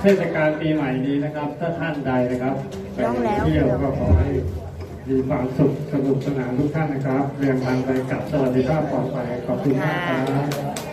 เทศกาลปีใหม่นี้นะครับ ถ้าท่านใดนะครับไปเที่ยวก็ขอให้มีความสุขสนุกสนานทุกท่านนะครับ เรียนทางไปกลับสวัสดีภาพปลอดภัยขอบคุณมากครับ